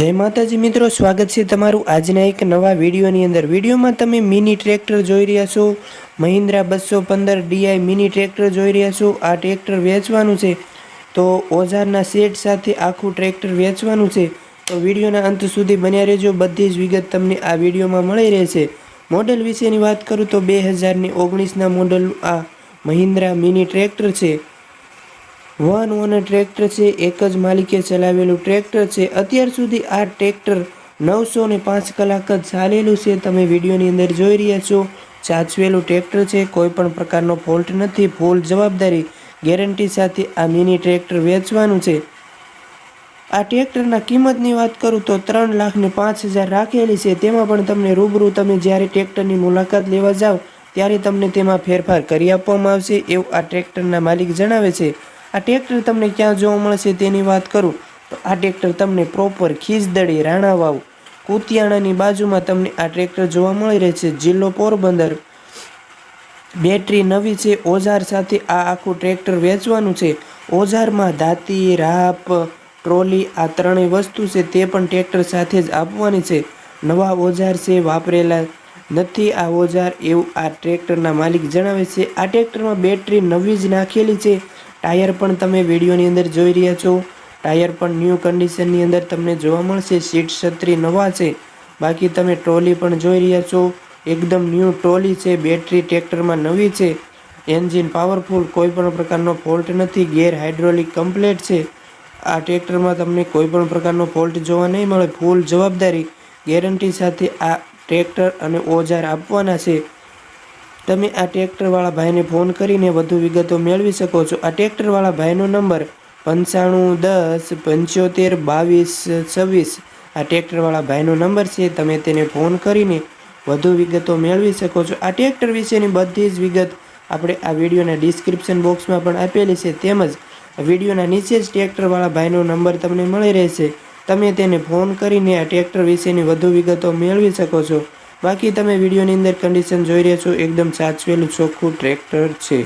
જય માતાજી મિત્રો, સ્વાગત છે તમારું આજના એક નવા વિડીયોની અંદર. વિડીયોમાં તમે મિની ટ્રેક્ટર જોઈ રહ્યા છો. મહિન્દ્રા બસો પંદર ડીઆઈ મિની ટ્રેક્ટર જોઈ રહ્યા છો. આ ટ્રેક્ટર વેચવાનું છે. તો ઓઝારના સેટ સાથે આખું ટ્રેક્ટર વેચવાનું છે. તો વિડીયોના અંત સુધી બન્યા રહેજો. બધી જ વિગત તમને આ વિડીયોમાં મળી રહેશે. મોડલ વિશેની વાત કરું તો બે હજારની ઓગણીસના મોડલ આ મહિન્દ્રા મિની ટ્રેક્ટર છે. વન ઓનર ટ્રેક્ટર છે, એક જ માલિકે ચલાવેલું ટ્રેક્ટર છે. અત્યાર સુધી આ ટ્રેક્ટર નવસો ને પાંચ કલાક જ ચાલેલું છે. તમે વિડીયોની અંદર જોઈ રહ્યા છો સાચવેલું ટ્રેક્ટર છે. કોઈ પણ પ્રકારનો ફોલ્ટ નથી, ફૂલ જવાબદારી ગેરંટી સાથે આ મિની ટ્રેક્ટર વેચવાનું છે. આ ટ્રેક્ટરના કિંમતની વાત કરું તો ત્રણ લાખ ને પાંચ હજાર રાખેલી છે. તેમાં પણ તમને રૂબરૂ તમે જ્યારે ટ્રેક્ટરની મુલાકાત લેવા જાઓ ત્યારે તમને તેમાં ફેરફાર કરી આપવામાં આવશે. એવું આ ટ્રેક્ટરના માલિક જણાવે છે. આ ટ્રેક્ટર તમને ક્યાં જોવા મળશે તેની વાત કરું. તો આ ટ્રેક્ટર તમને પ્રોપર ખીજદડી રાણાવાવ. કુતિયાણાની બાજુમાં તમને આ ટ્રેક્ટર જોવા મળી રહે છે જિલ્લો પોરબંદર. બેટરી નવી છે. ઓઝાર સાથે આ આખું ટ્રેક્ટર વેચવાનું છે. ઓઝારમાં દાંતી, રાપ, ટ્રોલી આ ત્રણેય વસ્તુ છે તે પણ ટ્રેક્ટર સાથે જ આપવાની છે. નવા ઓજાર છે, વાપરેલા નથી આ ઓઝાર એવું આ ટ્રેક્ટરના માલિક જણાવે છે. આ ટ્રેક્ટરમાં બેટરી નવી જ નાખેલી છે. ટાયર પણ તમે વિડીયોની અંદર જોઈ રહ્યા છો. ટાયર પણ ન્યૂ કન્ડિશનની અંદર તમને જોવા મળશે. સીટ છત્રી નવા છે. બાકી તમે ટ્રોલી પણ જોઈ રહ્યા છો. એકદમ ન્યૂ ટ્રોલી છે. બેટરી ટ્રેક્ટરમાં નવી છે. Engine powerful. કોઈ પણ પ્રકારનો ફોલ્ટ નથી. ગેર હાઇડ્રોલિક કમ્પ્લેટ છે. આ ટ્રેક્ટરમાં તમને કોઈ પણ પ્રકારનો ફોલ્ટ જોવા નહીં મળે. ફૂલ જવાબદારી. ગેરંટી સાથે આ ટ્રેક્ટર અને ઓજાર આપવાના છે. તમે આ ટ્રેક્ટરવાળા ભાઈને ફોન કરીને વધુ વિગતો મેળવી શકો છો. આ ટ્રેક્ટરવાળા ભાઈનો નંબર પંચાણું દસ પંચોતેર બાવીસ છવ્વીસ. આ ટ્રેક્ટરવાળા ભાઈનો નંબર છે, તમે તેને ફોન કરીને વધુ વિગતો મેળવી શકો છો. આ ટ્રેક્ટર વિશેની બધી જ વિગત આપણે આ વિડીયોના ડિસ્ક્રિપ્શન બોક્સમાં પણ આપેલી છે. તેમજ વિડીયોના નીચે જ ટ્રેક્ટરવાળા ભાઈનો નંબર તમને મળી રહેશે. તમે તેને ફોન કરીને આ ટ્રેક્ટર વિશેની વધુ વિગતો મેળવી શકો છો. બાકી તમે વિડીયોની અંદર કન્ડિશન જોઈ રહ્યા છો એકદમ સાચવેલું ચોખ્ખું ટ્રેક્ટર છે.